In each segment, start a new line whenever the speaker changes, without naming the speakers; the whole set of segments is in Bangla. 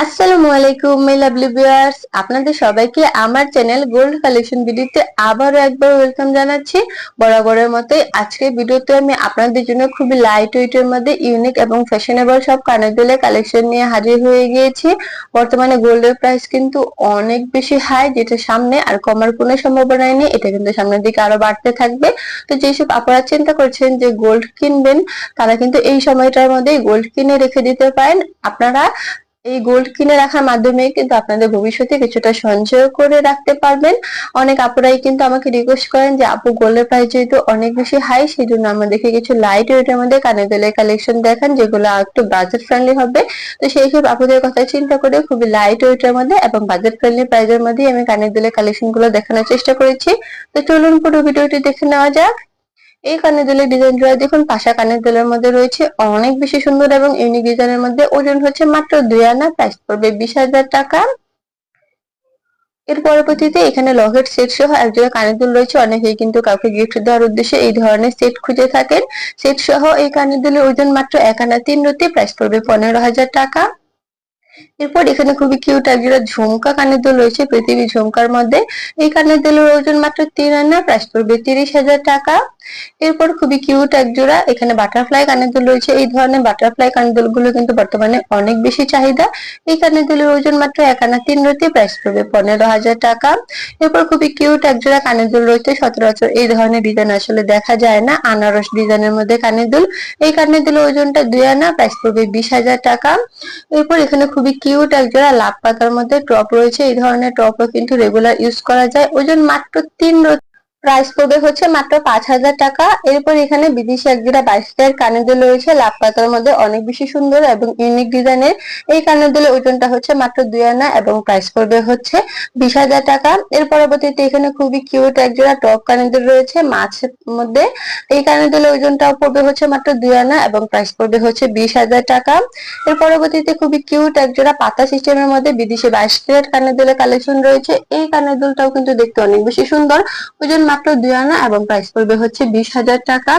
আসসালামু আলাইকুম মাই লাভলি ভিউয়ার্স আপনাদের সবাইকে আমার চ্যানেল গোল্ড কালেকশন ভিডিওতে আবারও একবার ওয়েলকাম জানাচ্ছি। বরাবরের মতোই আজকের ভিডিওতে আমি আপনাদের জন্য খুবই লাইট ওয়েটের মধ্যে ইউনিক এবং ফ্যাশনেবল সব কানের কালেকশন নিয়ে হাজির হয়ে গিয়েছি। বর্তমানে গোল্ডের প্রাইস কিন্তু অনেক বেশি হাই যেটা সামনে আর কমার কোনো সম্ভাবনা নেই, এটা কিন্তু সামনের দিকে আরও বাড়তে থাকবে। তো যেসব আপনারা চিন্তা করছেন যে গোল্ড কিনবেন, তারা কিন্তু এই সময়টার মধ্যে গোল্ড কিনে রেখে দিতে পারেন। আপনারা এই গোল্ড কিনে রাখার মাধ্যমে কিন্তু আপনাদের ভবিষ্যতে কিছুটা সঞ্চয় করে রাখতে পারবেন। অনেক আপুরাই কিন্তু আমাকে রিকোয়েস্ট করেন যে, আপু গোল্ডের প্রাইস যেহেতু অনেক বেশি হাই সেই জন্য আমাদেরকে কিছু লাইট ওয়েটের মধ্যে কানের দুলের কালেকশন দেখান, যেগুলো একটু বাজেট ফ্রেন্ডলি হবে। তো সেই সব আপুদের কথা চিন্তা করে খুবই লাইট ওয়েটের মধ্যে এবং বাজেট ফ্রেন্ডলি প্রাইজের মধ্যেই আমি কানের দুলের কালেকশনগুলো দেখানোর চেষ্টা করেছি। তো চলুন পুরো ভিডিওটি দেখে নেওয়া যাক। এই কানের দুলের ডিজাইন জোড়া দেখুন পাশা কানের দুলের মধ্যে রয়েছে অনেক বেশি সুন্দর এবং ইউনিক ডিজাইনের মধ্যে ওজন হচ্ছে মাত্র দুই আনা প্রাইস পড়বে বিশ হাজার টাকা। এর পরবর্তীতে এখানে লকেট সেট সহ একজোড়া কানের দুল রয়েছে, অনেকেই কিন্তু কাউকে গিফট দেওয়ার উদ্দেশ্যে এই ধরনের সেট খুঁজে থাকেন। সেট সহ এই কানের দুলের ওজন মাত্র এক আনা তিন রতি প্রাইস পড়বে পনেরো হাজার টাকা। এরপর এখানে খুবই কিউট একজোড়া ঝুমকা কানের দুল রয়েছে পৃথিবী ঝুমকার মধ্যে। এই কানের দুলের ওজন মাত্র তিন আনা প্রাইস পড়বে তিরিশ হাজার টাকা। এরপর খুবই কিউট এক জোড়া, এখানে বাটারফ্লাই কানের দুল রয়েছে। এই ধরনের বাটারফ্লাই কানের দুলগুলো কিন্তু বর্তমানে অনেক বেশি চাহিদা। এই কানের দুলের ওজন মাত্র এক আনা তিন রতি প্রাইস পড়বে পনেরো হাজার টাকা। এরপর খুবই কিউট এক জোড়া কানের দুল রয়েছে। সচরাচর এই ধরনের ডিজাইন আসলে দেখা যায় না, আনারস ডিজাইনের মধ্যে কানের দুল। এই কানের দুলের ওজনটা দুই আনা প্রাইস পড়বে বিশ হাজার টাকা। এরপর এখানে খুবই কিউট এক জোড়া লাভ পাতার মধ্যে টপ রয়েছে, এই ধরনের টপও কিন্তু রেগুলার ইউজ করা যায়। ওজন মাত্র তিন প্রাইস পড়বে হচ্ছে মাত্র পাঁচ হাজার টাকা। এরপর এখানে বিদেশি একজোড়া বাইশ টায়ার কানের দুল রয়েছে। লাভ পাতার মধ্যে অনেক বেশি সুন্দর এবং ইউনিক ডিজাইনের। এই কানের দুলের ওজনটা হচ্ছে মাত্র দুই আনা এবং প্রাইস পড়বে হচ্ছে বিশ হাজার টাকা। এর পরবর্তীতে এখানে খুবই কিউট একজোড়া টপ কানের দুল রয়েছে মাছের মধ্যে। এই কানের দুলের ওজনটাও পড়বে হচ্ছে মাত্র দুই আনা এবং প্রাইস পড়বে হচ্ছে বিশ হাজার টাকা। এর পরবর্তীতে খুবই কিউট একজোড়া পাতা সিস্টেমের মধ্যে বিদেশি বাইশ টায়ার কানের দুলের কালেকশন রয়েছে। এই কানের দুলটাও কিন্তু দেখতে অনেক বেশি সুন্দর। ওজন মাত্র দুই আনা এবং প্রাইস পড়বে হচ্ছে বিশ হাজার টাকা।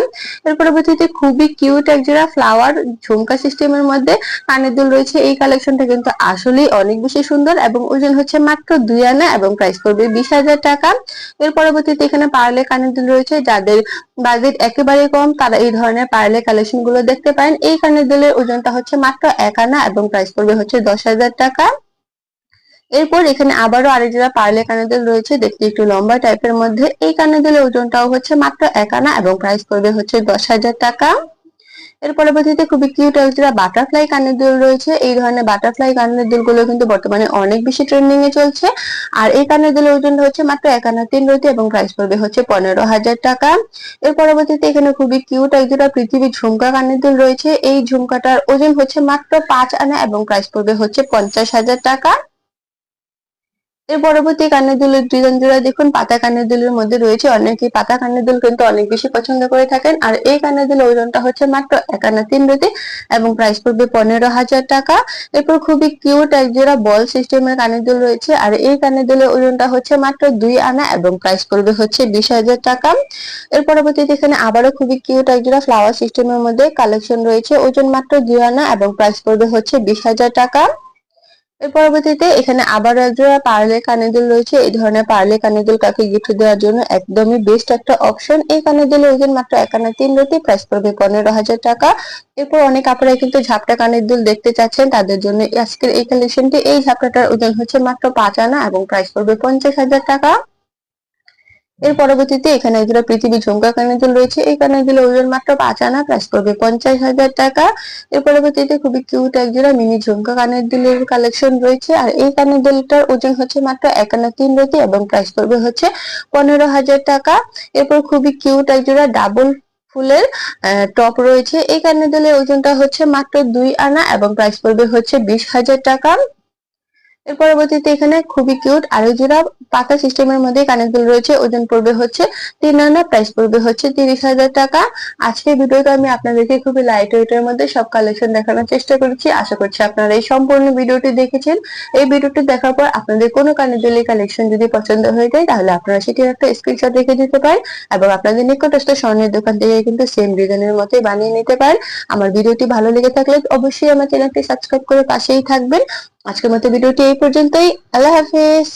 এর পরবর্তীতে খুবই কিউট একজোড়া ফ্লাওয়ার ঝুমকা সিস্টেমের মধ্যে কানের দুল রয়েছে। এই কালেকশনটা কিন্তু আসলেই অনেক বেশি সুন্দর এবং ওজন হচ্ছে মাত্র দুই আনা এবং প্রাইস পড়বে বিশ হাজার টাকা। এর পরবর্তীতে এখানে পার্লে কানের দুল রয়েছে। যাদের বাজেট একেবারে কম, তারা এই ধরনের পার্লে কালেকশনগুলো দেখতে পারেন। এই কানের দুলের ওজনটা হচ্ছে মাত্র এক আনা এবং প্রাইস পড়বে হচ্ছে দশ হাজার টাকা। এরপর এখানে আবারও আরেক জোড়া পার্লে কানেদুল রয়েছে। দেখতে একটু লম্বা টাইপের মধ্যে। এই কানেদুলের ওজনটাও হচ্ছে মাত্র এক আনা এবং প্রাইস পড়বে হচ্ছে দশ হাজার টাকা। এর পরবর্তীতে খুবই কিউট একজোড়া বাটারফ্লাই কানের দুল রয়েছে। এই ধরনের বাটারফ্লাই কানের দুলগুলো কিন্তু বর্তমানে অনেক বেশি ট্রেন্ডিং এ চলছে। আর এই কানের দুলের ওজন হচ্ছে মাত্র এক আনা তিন রতি এবং প্রাইস পড়বে হচ্ছে পনেরো হাজার টাকা। এর পরবর্তীতে এখানে খুবই কিউট একজোড়া পৃথিবী ঝুমকা কানের দুল রয়েছে। এই ঝুমকাটার ওজন হচ্ছে মাত্র পাঁচ আনা এবং প্রাইস পড়বে হচ্ছে পঞ্চাশ হাজার টাকা। এর পরবর্তী কানের দুলের ডিজাইন জোড়া দেখুন, পাতা কানের দুলের মধ্যে রয়েছে অনেকে। পাতা কানের দুল কিন্তু অনেক বেশি পছন্দ করে থাকেন। আর এই কানের দুলের ওজনটা হচ্ছে মাত্র এক আনা তিন রতি এবং প্রাইস পড়বে পনেরো হাজার টাকা। এরপর খুবই কিউট এক জোড়া বল সিস্টেমের কানের দুল রয়েছে। আর এই কানের দুলের ওজনটা হচ্ছে মাত্র দুই আনা এবং প্রাইস পড়বে হচ্ছে বিশ হাজার টাকা। এর পরবর্তীতে এখানে আবারও খুবই কিউট এক জোড়া ফ্লাওয়ার সিস্টেমের মধ্যে কালেকশন রয়েছে। ওজন মাত্র দুই আনা এবং প্রাইস পড়বে হচ্ছে বিশ হাজার টাকা। এর পরবর্তীতে এখানে আবার একজোড়া পার্লে কানেদুল রয়েছে। এই ধরনের পার্লে কানেদুল কাকে গিফট দেওয়ার জন্য একদমই বেস্ট একটা অপশন এই কানেদুলের ওজন মাত্র এক আনা তিন রতি প্রাইস পড়বে পনেরো হাজার টাকা। এরপর অনেক আপনারা কিন্তু ঝাপটা কানের দুল দেখতে চাচ্ছেন। তাদের জন্য আজকের এই কালেকশনটি এই ঝাপটাটার ওজন হচ্ছে মাত্র পাঁচ আনা এবং প্রাইস পড়বে পঞ্চাশ হাজার টাকা। এর পরবর্তীতে এখানে একজোড়া পৃথিবী ঝুমকা কানের দুল রয়েছে। এই কানের দুলের ওজন মাত্র পাঁচ আনা প্রাইস পড়বে পঞ্চাশ হাজার টাকা। এর পরবর্তীতে খুবই কিউট একজোড়া মিনি ঝুমকা কানের দুলের কালেকশন রয়েছে। আর এই কানের ওজন হচ্ছে মাত্র এক আনা তিন রতি এবং প্রাইস পড়বে হচ্ছে পনেরো হাজার টাকা। এরপর খুবই কিউট একজোড়া ডাবল ফুলের টপ রয়েছে। এই কানের দুলের ওজনটা হচ্ছে মাত্র দুই আনা এবং প্রাইস পড়বে হচ্ছে বিশ হাজার টাকা। এর পরবর্তীতে এখানে খুবই কিউট আরও জোড়া পাতা সিস্টেমের মধ্যে কানের দুল রয়েছে, ওজন পড়বে হচ্ছে তিন আনা প্রাইস পড়বে হচ্ছে তিরিশ হাজার টাকা। আজকের ভিডিওতে আমি আপনাদেরকে খুবই লাইট ওয়েটের মধ্যে সব কালেকশন দেখানোর চেষ্টা করেছি। আশা করছি আপনারা এই সম্পূর্ণ ভিডিওটি দেখেছেন। এই ভিডিওটি দেখার পর আপনাদের কোনো কানের দুলের কালেকশন যদি পছন্দ হয়ে যায়, তাহলে আপনারা সেটির একটা স্ক্রিনশট রেখে দিতে পারেন এবং আপনাদের নিকটস্থ স্বর্ণের দোকান থেকে কিন্তু সেম ডিজাইনের মতোই বানিয়ে নিতে পারেন। আমার ভিডিওটি ভালো লেগে থাকলে অবশ্যই আমার চ্যানেলটি সাবস্ক্রাইব করে পাশেই থাকবেন। আজকের মতো ভিডিওটি এই পর্যন্তই। আল্লাহ হাফেজ।